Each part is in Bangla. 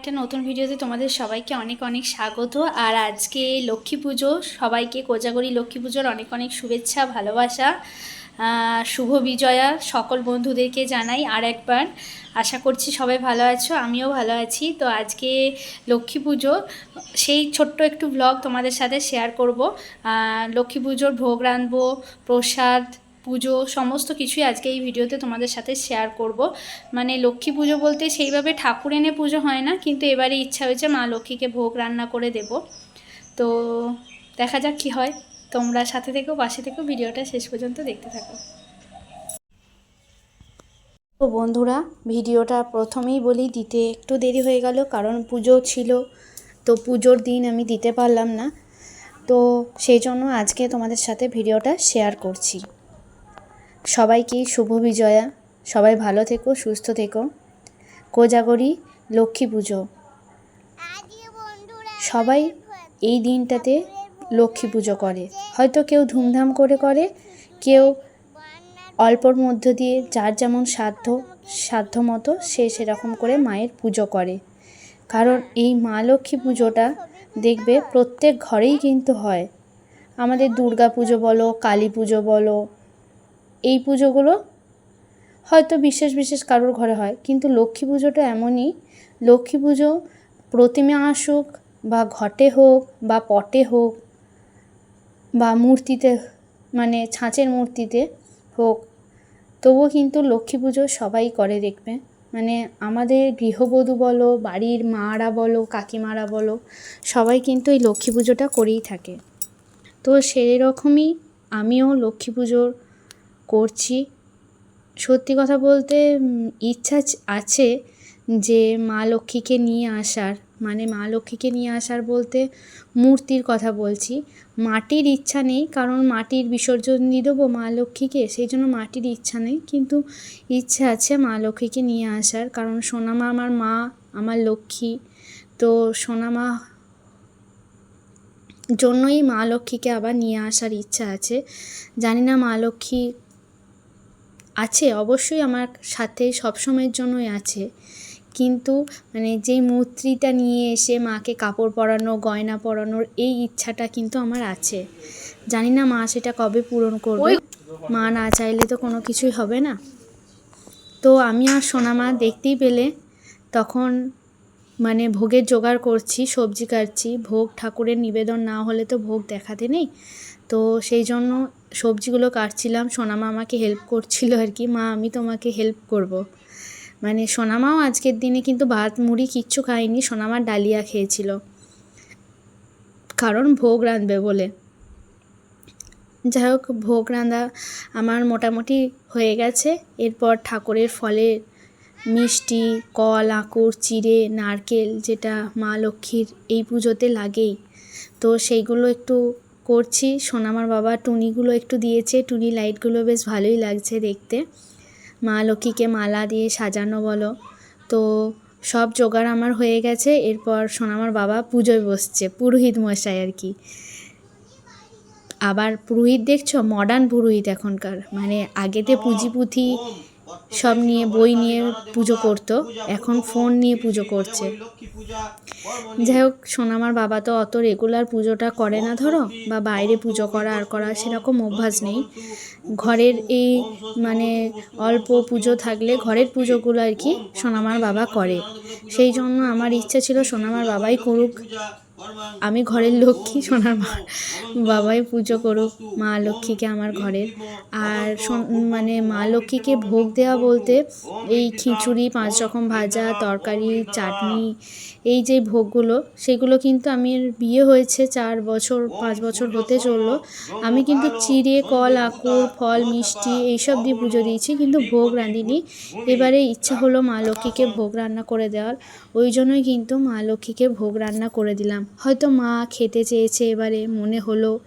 একটা নতুন ভিডিওতে তোমাদের সবাইকে অনেক অনেক স্বাগত। আর আজকে লক্ষ্মী পুজো, সবাইকে কোজাগরি লক্ষ্মী পুজোর অনেক অনেক শুভেচ্ছা, ভালোবাসা শুভ বিজয়া সকল বন্ধুদেরকে জানাই আর একবার। আশা করছি সবাই ভালো আছো, আমিও ভালো আছি। তো আজকে লক্ষ্মী পুজো, সেই ছোট্ট একটু ব্লগ তোমাদের সাথে শেয়ার করব। লক্ষ্মী পুজোর ভোগ রাঁধবো, প্রসাদ পুজো, সমস্ত কিছুই আজকে এই ভিডিওতে তোমাদের সাথে শেয়ার করব। মানে লক্ষ্মী পুজো বলতে সেইভাবে ঠাকুর এনে পুজো হয় না, কিন্তু এবারে ইচ্ছা হয়েছে মা লক্ষ্মীকে ভোগ রান্না করে দেব। তো দেখা যাক কি হয়। তোমরা সাথে থেকেও পাশে থেকেও ভিডিওটা শেষ পর্যন্ত দেখতে থাকো। তো বন্ধুরা, ভিডিওটা প্রথমেই বলি, দিতে একটু দেরি হয়ে গেল, কারণ পুজো ছিল, তো পুজোর দিন আমি দিতে পারলাম না। তো সেই জন্য আজকে তোমাদের সাথে ভিডিওটা শেয়ার করছি। সবাইকে শুভ বিজয়া। সবাই ভালো থেকো, সুস্থ থেকো। কোজাগরি লক্ষ্মী পুজো। সবাই এই দিনটাতে লক্ষ্মী পুজো করে। হয়তো কেউ ধুমধাম করে করে, কেউ অল্পর মধ্য দিয়ে যার যেমন সাধ্য সাধ্য মতো সে সেরকম করে মায়ের পুজো করে। কারণ এই মা লক্ষ্মী পুজোটা দেখবে প্রত্যেক ঘরেই কিন্তু হয়। আমাদের দুর্গা পুজো বলো, কালী পুজো বলো এই পুজোগুলো হয়তো বিশেষ বিশেষ কারোর ঘরে হয়, কিন্তু লক্ষ্মী পুজোটা এমনই। লক্ষ্মী পুজো প্রতিমা আসুক বা ঘটে হোক বা পটে হোক বা মূর্তিতে মানে ছাঁচের মূর্তিতে হোক, তবুও কিন্তু লক্ষ্মী পুজো সবাই করে দেখবে। মানে আমাদের গৃহবধূ বলো, বাড়ির মারা বলো, কাকিমারা বলো, সবাই কিন্তু এই লক্ষ্মী পুজোটা করেই থাকে। তো সেই রকমই আমিও লক্ষ্মী পুজোর করছি। সত্যি কথা বলতে ইচ্ছা আছে যে মা লক্ষ্মীকে নিয়ে আসার। মানে মা লক্ষ্মীকে নিয়ে আসার বলতে মূর্তির কথা বলছি। মাটির ইচ্ছা নেই, কারণ মাটির বিসর্জন দিয়ে দেবো মা লক্ষ্মীকে, সেই জন্য মাটির ইচ্ছা নেই। কিন্তু ইচ্ছা আছে মা লক্ষ্মীকে নিয়ে আসার, কারণ সোনামা আমার মা, আমার লক্ষ্মী। তো সোনামা জন্যই মা লক্ষ্মীকে আবার নিয়ে আসার ইচ্ছা আছে। জানি না মা লক্ষ্মী আছে অবশ্যই আমার সাথে সবসময়ের জন্যই আছে। কিন্তু মানে যেই মূর্তিটা নিয়ে এসে মাকে কাপড় পরানো গয়না পরানোর এই ইচ্ছাটা কিন্তু আমার আছে। জানি না মা সেটা কবে পূরণ করবে। মা না চাইলে তো কোনো কিছুই হবে না। তো আমি আর সোনামা দেখতেই পেলে তখন মানে ভোগের জোগাড় করছি সবজি কাটছি। ভোগ ঠাকুরের নিবেদন না হলে তো ভোগ দেখাতে নেই। তো সেই জন্য সবজিগুলো কাটছিলাম, সোনামা আমাকে হেল্প করছিল আর কি, মা, আমি তোমাকে হেল্প করব। মানে সোনামাও আজকের দিনে কিন্তু ভাত, মুড়ি কিচ্ছু খায়নি, সোনামা ডালিয়া খেয়েছিল। কারণ ভোগ রাঁধবে বলে। যাই হোক ভোগ রাঁধা আমার মোটামুটি হয়ে গেছে। এরপর ঠাকুরের ফলের মিষ্টি, কল, আঁকুর, চিড়ে, নারকেল, যেটা মা লক্ষ্মীর এই পুজোতে লাগেই। তো সেইগুলো একটু করছি। সোনামার বাবা টুনিগুলো একটু দিয়েছে। টুনি লাইটগুলো বেশ ভালোই লাগছে দেখতে। মা লক্ষ্মীকে মালা দিয়ে সাজানো বলো। তো সব জোগাড় আমার হয়ে গেছে। এরপর সোনামার বাবা পুজোয় বসছে। পুরোহিত মশাই আর কি। আবার পুরোহিত দেখছ? মডার্ন পুরোহিত এখনকার। মানে আগেতে পুঁজি পুঁথি সব নিয়ে বই নিয়ে পুজো করতো। এখন ফোন নিয়ে পুজো করছে। যাই হোক, সোনামার বাবা তো অত রেগুলার পুজোটা করে না, ধরো, বা বাইরে পুজো করা আর করা সেরকম অভ্যাস নেই। ঘরের এই মানে অল্প পুজো থাকলে ঘরের পুজোগুলো আর কি সোনামার বাবা করে। সেই জন্য আমার ইচ্ছা ছিল সোনামার বাবাই করুক। আমি ঘরের লক্ষ্মী সোনার মা। বাবাই পুজো করুক, মা লক্ষ্মীকে আমার ঘরের। আর মানে মা লক্ষ্মীকে ভোগ দেওয়া বলতে এই খিচুড়ি, পাঁচ রকম ভাজা, তরকারি, চাটনি, এই যে ভোগগুলো, সেগুলো কিন্তু আমি বিয়ে হয়েছে চার বছর, পাঁচ বছর হতে চলল। আমি কিন্তু চিড়ে, কল, আকুর, ফল, মিষ্টি এইসব দিয়ে পুজো দিয়েছি, কিন্তু ভোগ রাঁধিনি। এবারে ইচ্ছা হলো মা লক্ষ্মীকে ভোগ রান্না করে দেওয়ার। ওই জন্যই কিন্তু মা লক্ষ্মীকে ভোগ রান্না করে দিলাম। হয়তো মা খেতে চেয়েছে এবারে, মনে হলো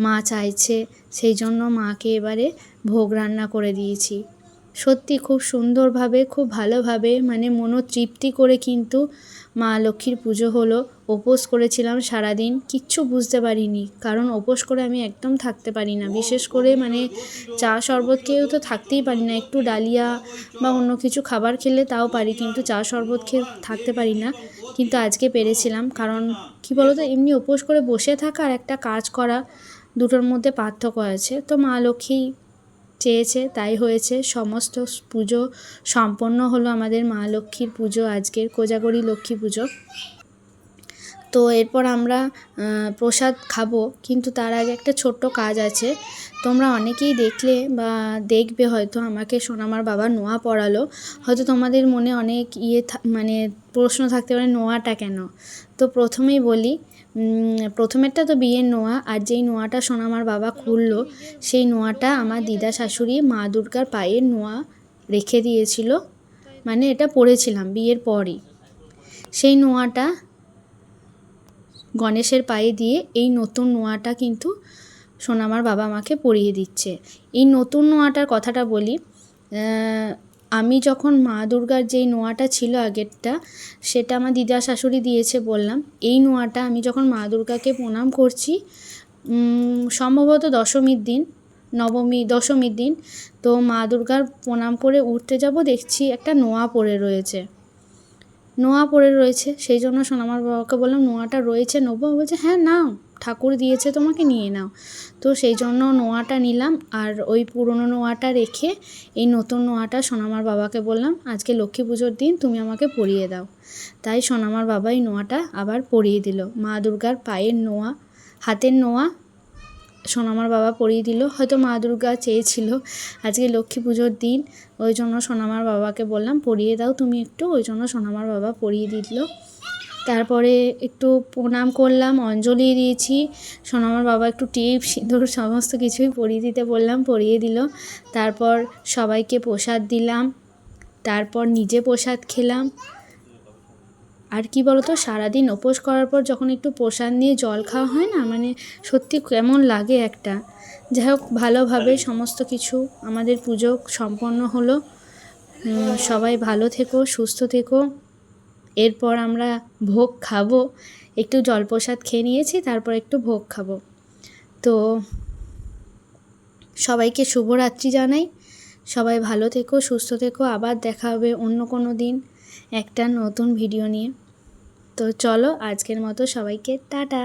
মা চাইছে, সেই জন্য মাকে এবারে ভোগ রান্না করে দিয়েছি। সত্যি খুব সুন্দরভাবে, খুব ভালোভাবে মানে মনোতৃপ্তি করে কিন্তু মা লক্ষ্মীর পুজো হলো। উপোস করেছিলাম সারাদিন, কিচ্ছু বুঝতে পারিনি। কারণ উপোস করে আমি একদম থাকতে পারি না। বিশেষ করে মানে চা শরবত খেয়েও তো থাকতেই পারি না। একটু ডালিয়া বা অন্য কিছু খাবার খেলে তাও পারি, কিন্তু চা শরবত খেয়ে থাকতে পারি না। কিন্তু আজকে পেরেছিলাম। কারণ কি বলতো, এমনি উপোস করে বসে থাকা আর একটা কাজ করা, দুটোর মধ্যে পার্থক্য আছে। তো মা লক্ষ্মী চেয়েছে, তাই হয়েছে। সমস্ত পুজো সম্পন্ন হলো আমাদের মা লক্ষ্মীর পুজো, আজকের কোজাগরি লক্ষ্মী পুজো। তো এরপর আমরা প্রসাদ খাব। কিন্তু তার আগে একটা ছোট্ট কাজ আছে। তোমরা অনেকেই দেখলে বা দেখবে হয়তো আমাকে সোনামার বাবা নোয়া পড়ালো। হয়তো তোমাদের মনে অনেক ইয়ে মানে প্রশ্ন থাকতে পারে, নোয়াটা কেন? তো প্রথমেই বলি প্রথমেরটা তো বিয়ের নোয়া, আর যেই নোয়াটা সোনামার বাবা খুললো, সেই নোয়াটা আমার দিদা শাশুড়ি মা দুর্গার পায়ের নোয়া রেখে দিয়েছিল। মানে এটা পড়েছিলাম বিয়ের পরই। সেই নোয়াটা গণেশের পায়ে দিয়ে এই নতুন নোয়াটা কিন্তু সোনামার বাবা মাকে পরিয়ে দিচ্ছে। এই নতুন নোয়াটার কথাটা বলি আমি যখন মা দুর্গার যেই নোয়াটা ছিল আগেরটা, সেটা আমার দিদা শাশুড়ি দিয়েছে বললাম। এই নোয়াটা আমি যখন মা দুর্গাকে প্রণাম করছি সম্ভবত দশমীর দিন, নবমী, দশমীর দিন, তো মা দুর্গার প্রণাম করে উঠতে যাব দেখছি একটা নোয়া পড়ে রয়েছে। নোয়া পড়ে রয়েছে। সেই জন্য সোনামার বাবাকে বললাম, নোয়াটা রয়েছে নেব? বলছে হ্যাঁ নাও। ঠাকুর দিয়েছে তোমাকে, নিয়ে নাও। তো সেই জন্য নোয়াটা নিলাম আর ওই পুরনো নোয়াটা রেখে এই নতুন নোয়াটা সোনামার বাবাকে বললাম, আজকে লক্ষ্মী পুজোর দিন, তুমি আমাকে পরিয়ে দাও। তাই সোনামার বাবা এই নোয়াটা আবার পরিয়ে দিল। মা দুর্গার পায়ের নোয়া, হাতের নোয়া সোনামার বাবা পরিয়ে দিল। হয়তো মা দুর্গা চেয়েছিল আজকে লক্ষ্মী পুজোর দিন। ওই জন্য সোনামার বাবাকে বললাম, পরিয়ে দাও তুমি একটু। ওই জন্য সোনামার বাবা পরিয়ে দিল। তারপরে একটু প্রণাম করলাম, অঞ্জলি দিয়েছি। সোনামার বাবা একটু টিপ সিঁদুর, সমস্ত কিছুই পরিয়ে দিতে বললাম, পরিয়ে দিল। তারপর সবাইকে প্রসাদ দিলাম। তারপর নিজে প্রসাদ খেলাম। আর কি বলতো, সারাদিন উপোস করার পর যখন একটু প্রসাদ নিয়ে জল খাওয়া হয় না মানে সত্যি কেমন লাগে একটা। যাই হোক, ভালোভাবে সমস্ত কিছু আমাদের পুজো সম্পন্ন হলো। সবাই ভালো থেকো, সুস্থ থেকো। এরপর আমরা ভোগ খাব। একটু জলপ্রসাদ খেয়ে নিয়েছি, তারপর একটু ভোগ খাব। তো সবাইকে শুভরাত্রি জানাই। সবাই ভালো থেকো, সুস্থ থেকো। আবার দেখা হবে অন্য কোনো দিন। একটা নতুন ভিডিও নিয়ে। তো চলো আজকের মতো সবাইকে টাটা।